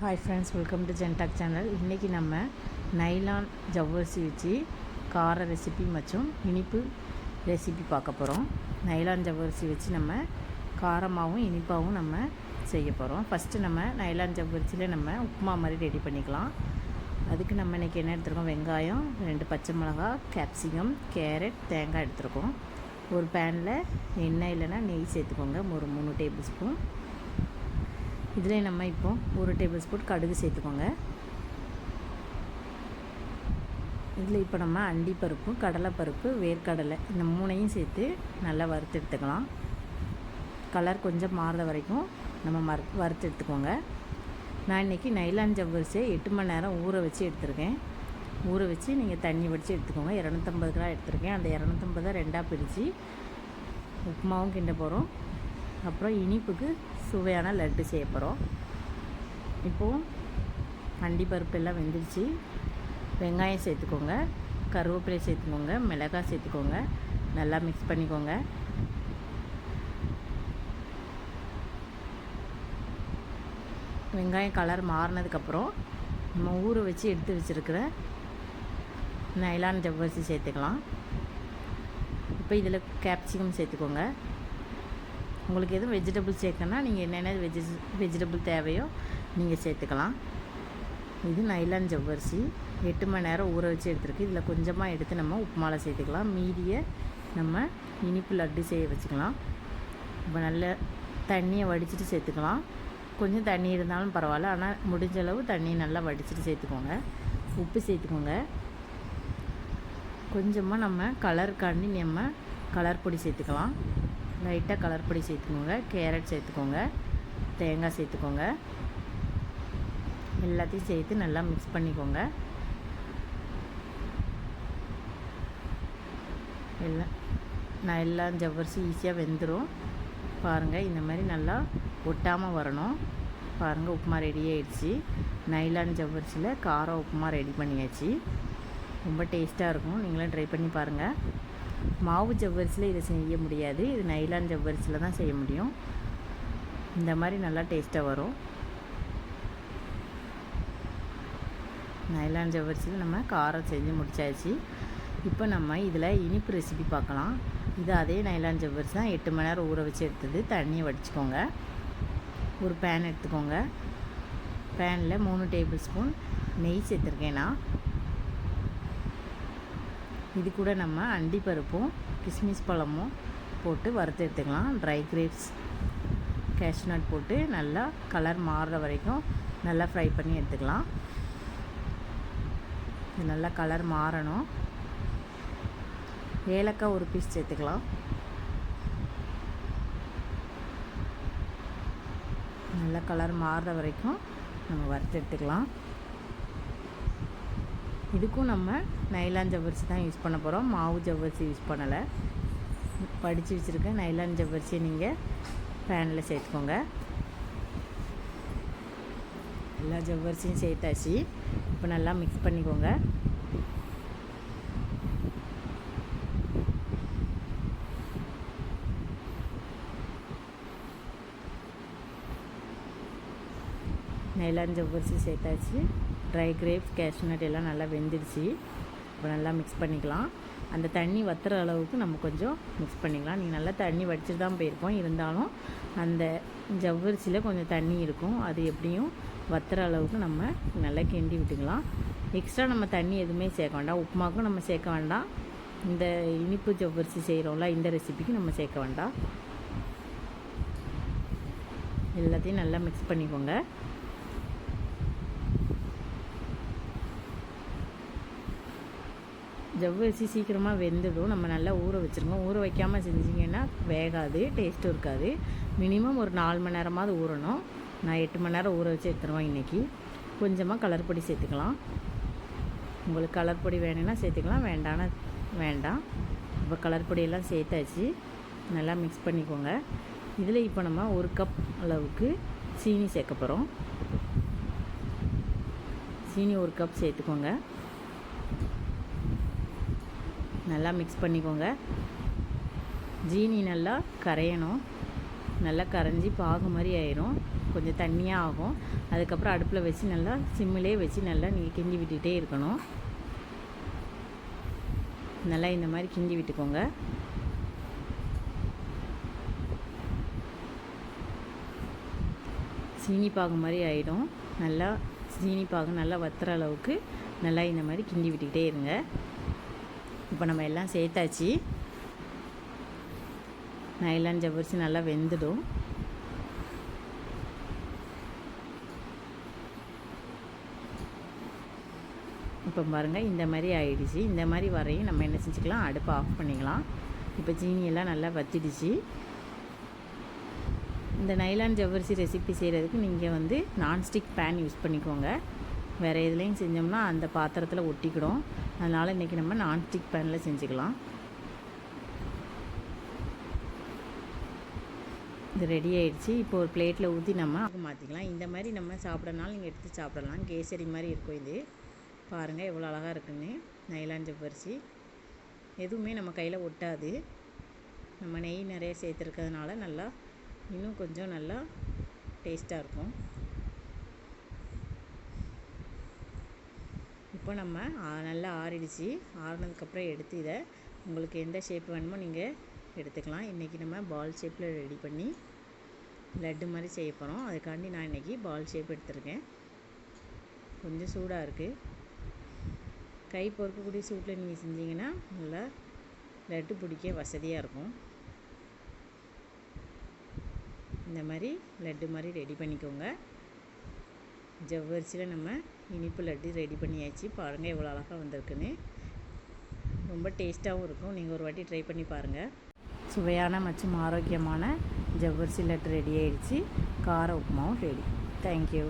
Hi friends welcome to ஜென்டாக் channel இன்றைக்கி நம்ம நைலான் ஜவ்வரிசி வச்சு கார ரெசிபி மற்றும் இனிப்பு ரெசிபி பார்க்க போகிறோம் நைலான் ஜவ்வரிசி வச்சு நம்ம காரமாகவும் இனிப்பாகவும் நம்ம செய்ய போகிறோம் ஃபஸ்ட்டு நம்ம நைலான் ஜவ்வரிசியில் நம்ம உப்புமா மாதிரி ரெடி பண்ணிக்கலாம். அதுக்கு நம்ம இன்றைக்கி என்ன எடுத்துருக்கோம்? வெங்காயம் ரெண்டு பச்சை மிளகா கேப்சிகம் கேரட் தேங்காய் எடுத்துருக்கோம். ஒரு பேனில் எண்ணெய் இல்லைன்னா நெய் சேர்த்துக்கோங்க. ஒரு மூணு டேபிள் ஸ்பூன் இதில் நம்ம இப்போ ஒரு டேபிள் ஸ்பூன் கடுகு சேர்த்துக்கோங்க. இதில் இப்போ நம்ம அண்டிப்பருப்பு கடலைப்பருப்பு வேர்க்கடலை இந்த மூணையும் சேர்த்து நல்லா வறுத்து எடுத்துக்கலாம். கலர் கொஞ்சம் மாறுற வரைக்கும் நம்ம மறு வறுத்து எடுத்துக்கோங்க. நான் இன்றைக்கி நைலான் ஜவ்வரிசியை எட்டு மணி நேரம் ஊற வச்சு எடுத்திருக்கேன். ஊற வச்சு நீங்கள் தண்ணி வடித்து எடுத்துக்கோங்க. இரநூத்தம்பது கிராம் எடுத்திருக்கேன். அந்த இரநூத்தம்பதை ரெண்டாக பிரித்து உப்புமாவும் கிண்ட போகிறோம் அப்புறம் இனிப்புக்கு சுவையான லட்டு செய்ய போகிறோம் இப்போது அண்டி பருப்பு எல்லாம் வெந்துருச்சு. வெங்காயம் சேர்த்துக்கோங்க. கருவேப்பிலை சேர்த்துக்கோங்க. மிளகாய் சேர்த்துக்கோங்க. நல்லா மிக்ஸ் பண்ணிக்கோங்க. வெங்காயம் கலர் மாறினதுக்கப்புறம் நம்ம ஊற வச்சு எடுத்து வச்சுருக்கிற நைலான் ஜவ்வரிசி சேர்த்துக்கலாம். இப்போ இதில் கேப்சிகம் சேர்த்துக்கோங்க. உங்களுக்கு எதுவும் வெஜிடபிள் சேர்க்கணும்னா நீங்கள் என்னென்ன வெஜி வெஜிடபிள் தேவையோ நீங்கள் சேர்த்துக்கலாம். இது நைலான் ஜவ்வரிசி. எட்டு மணி நேரம் ஊற வச்சு எடுத்துருக்கு. இதில் கொஞ்சமாக எடுத்து நம்ம உப்புமாவில் சேர்த்துக்கலாம். மீதியை நம்ம இனிப்பு லட்டு செய்ய வச்சுக்கலாம். இப்போ நல்ல தண்ணியை வடிச்சிட்டு சேர்த்துக்கலாம். கொஞ்சம் தண்ணி இருந்தாலும் பரவாயில்ல. ஆனால் முடிஞ்ச அளவு தண்ணியை நல்லா வடிச்சிட்டு சேர்த்துக்கோங்க. உப்பு சேர்த்துக்கோங்க. கொஞ்சமாக நம்ம கலருக்காண்டி நம்ம கலர் பொடி சேர்த்துக்கலாம். லைட்டாக கலர் பொடி சேர்த்துக்கோங்க கேரட் சேர்த்துக்கோங்க தேங்காய் சேர்த்துக்கோங்க. எல்லாத்தையும் சேர்த்து நல்லா மிக்ஸ் பண்ணிக்கோங்க. எல்லாம் நான் எல்லாம் ஜவ்வரிசி ஈஸியாக வெந்துடும் பாருங்கள் இந்த மாதிரி நல்லா ஒட்டாமல் வரணும். பாருங்கள் உப்புமா ரெடி ஆயிடுச்சு. நைலான் ஜவ்வரிசியில் காரம் உப்புமா ரெடி பண்ணியாச்சு. ரொம்ப டேஸ்ட்டாக இருக்கும். நீங்களும் ட்ரை பண்ணி பாருங்கள் மாவு ஜவ்வரிசியில் இதை செய்ய முடியாது. இது நைலான் ஜவ்வரிசியில் தான் செய்ய முடியும். இந்த மாதிரி நல்லா டேஸ்ட்டாக வரும். நைலான் ஜவ்வரிசியில் நம்ம காரம் செஞ்சு முடிச்சாச்சு. இப்போ நம்ம இதில் இனிப்பு ரெசிபி பார்க்கலாம். இது அதே நைலான் ஜவ்வரிசி தான் எட்டு மணி நேரம் ஊற வச்சு எடுத்தது. தண்ணியை வடிச்சுக்கோங்க. ஒரு பேன் எடுத்துக்கோங்க. பேனில் மூணு டேபிள் ஸ்பூன் நெய் சேர்த்துருக்கேன் நான். இது கூட நம்ம அண்டி பருப்பும் கிஸ்மிஸ் பழமும் போட்டு வறுத்து எடுத்துக்கலாம். ட்ரை கிரேப்ஸ் கேஷ்நட் போட்டு நல்லா கலர் மாறுற வரைக்கும் நல்லா ஃப்ரை பண்ணி எடுத்துக்கலாம். இது நல்லா கலர் மாறணும். ஏலக்காய் ஒரு பீஸ் சேர்த்துக்கலாம். நல்லா கலர் மாறுற வரைக்கும் நம்ம வறுத்து எடுத்துக்கலாம். இதுக்கும் நம்ம நைலான் ஜவ்வரிசி தான் யூஸ் பண்ண போகிறோம் மாவு ஜவ்வரிசி யூஸ் பண்ணலை. படித்து வச்சுருக்க நைலான் ஜவ்வரிசியை நீங்கள் பேனில் சேர்த்துக்கோங்க. எல்லா ஜவ்வரிசியும் சேர்த்தாச்சு. இப்போ நல்லா மிக்ஸ் பண்ணிக்கோங்க. நைலான் ஜவ்வரிசி சேர்த்தாச்சு. ட்ரை கிரேப்ஸ் கேஷ்நட் எல்லாம் நல்லா வெந்துடுச்சு. இப்போ நல்லா மிக்ஸ் பண்ணிக்கலாம். அந்த தண்ணி வத்துற அளவுக்கு நம்ம கொஞ்சம் மிக்ஸ் பண்ணிக்கலாம். நீங்கள் நல்லா தண்ணி வடிச்சிட்டு தான் போயிருக்கோம். இருந்தாலும் அந்த ஜவ்வரிசியில் கொஞ்சம் தண்ணி இருக்கும். அது எப்படியும் வத்துற அளவுக்கு நம்ம நல்லா கிண்டி விட்டுக்கலாம். எக்ஸ்ட்ரா நம்ம தண்ணி எதுவுமே சேர்க்க வேண்டாம். உப்புமாக்கும் நம்ம சேர்க்க வேண்டாம். இந்த இனிப்பு ஜவ்வரிசி செய்கிறோம்ல இந்த ரெசிபிக்கு நம்ம சேர்க்க வேண்டாம். எல்லாத்தையும் நல்லா மிக்ஸ் பண்ணிக்கோங்க. ஜவ்வரிசி சீக்கிரமாக வெந்துடும். நம்ம நல்லா ஊற வச்சுருங்க. ஊற வைக்காமல் செஞ்சிங்கன்னா வேகாது டேஸ்ட்டும் இருக்காது. மினிமம் ஒரு நாலு மணி நேரமாவது ஊறணும். நான் எட்டு மணி நேரம் ஊற வச்சு எடுத்துருவேன் இன்றைக்கி கொஞ்சமாக கலர் பொடி சேர்த்துக்கலாம். உங்களுக்கு கலர் பொடி வேணும்னா சேர்த்துக்கலாம். வேண்டாம்னா வேண்டாம். இப்போ கலர் பொடியெல்லாம் சேர்த்தாச்சு. நல்லா மிக்ஸ் பண்ணிக்கோங்க. இதில் இப்போ நம்ம ஒரு கப் அளவுக்கு சீனி சேர்க்க போகிறோம் சீனி ஒரு கப் சேர்த்துக்கோங்க. நல்லா மிக்ஸ் பண்ணிக்கோங்க. ஜீனி நல்லா கரையணும். நல்லா கரைஞ்சி பாகு மாதிரி ஆயிரும். கொஞ்சம் தண்ணியாக ஆகும். அதுக்கப்புறம் அடுப்பில் வச்சு நல்லா சிம்மிலே வச்சு நல்லா நீங்கள் கிண்டி விட்டுகிட்டே இருக்கணும். நல்லா இந்த மாதிரி கிண்டி விட்டுக்கோங்க. சீனி பாகு மாதிரி ஆகிடும் நல்லா சீனி பாகு நல்லா வத்துற அளவுக்கு நல்லா இந்த மாதிரி கிண்டி விட்டுக்கிட்டே இருங்க. இப்போ நம்ம எல்லாம் சேர்த்தாச்சு. நைலான் ஜவ்வரிசி நல்லா வெந்துடும். இப்போ பாருங்கள் இந்த மாதிரி ஆயிடுச்சு. இந்த மாதிரி வரையும் நம்ம என்ன செஞ்சுக்கலாம்? அடுப்பை ஆஃப் பண்ணிக்கலாம். இப்போ சீனியெல்லாம் நல்லா வத்திடுச்சு. இந்த நைலான் ஜவ்வரிசி ரெசிபி செய்கிறதுக்கு நீங்கள் வந்து நான்ஸ்டிக் பேன் யூஸ் பண்ணிக்கோங்க. வேறு எதுலேயும் செஞ்சோம்னா அந்த பாத்திரத்தில் ஒட்டிக்கிடும். அதனால் இன்றைக்கி நம்ம நான்ஸ்டிக் பேனில் செஞ்சுக்கலாம். இது ரெடி ஆகிடுச்சி இப்போ ஒரு பிளேட்டில் ஊற்றி நம்ம மாற்றிக்கலாம் இந்த மாதிரி நம்ம சாப்பிடனாலும் நீங்கள் எடுத்து சாப்பிடலாம். கேசரி மாதிரி இருக்கும் இது. பாருங்கள் எவ்வளோ அழகாக இருக்குன்னு. நைலாஞ்ச பரிசி எதுவுமே நம்ம கையில் ஒட்டாது. நம்ம நெய் நிறைய சேர்த்துருக்கிறதுனால நல்லா இன்னும் கொஞ்சம் நல்லா டேஸ்ட்டாக இருக்கும். இப்போ நம்ம நல்லா ஆறிடுச்சு. ஆறினதுக்கப்புறம் எடுத்து இதை உங்களுக்கு எந்த ஷேப் வேணுமோ நீங்கள் எடுத்துக்கலாம். இன்றைக்கி நம்ம பால் ஷேப்பில் ரெடி பண்ணி லட்டு மாதிரி செய்ய போகிறோம் அதுக்காண்டி நான் இன்றைக்கி பால் ஷேப் எடுத்திருக்கேன். கொஞ்சம் சூடாக இருக்குது கை பொறுக்கக்கூடிய சூட்டில் நீங்கள் செஞ்சீங்கன்னா நல்லா லட்டு பிடிக்க வசதியாக இருக்கும். இந்த மாதிரி லட்டு மாதிரி ரெடி பண்ணிக்கோங்க. ஜவ்வரிசியில் நம்ம இனிப்பு லட்டு ரெடி பண்ணியாச்சு. பாருங்கள் எவ்வளோ அழகாக வந்திருக்குன்னு. ரொம்ப டேஸ்ட்டாகவும் இருக்கும். நீங்கள் ஒரு வாட்டி ட்ரை பண்ணி பாருங்கள் சுவையான மற்றும் ஆரோக்கியமான ஜவ்வரிசி லட்டு ரெடி ஆயிடுச்சு. கார உப்புமாவும் ரெடி. தேங்க்யூ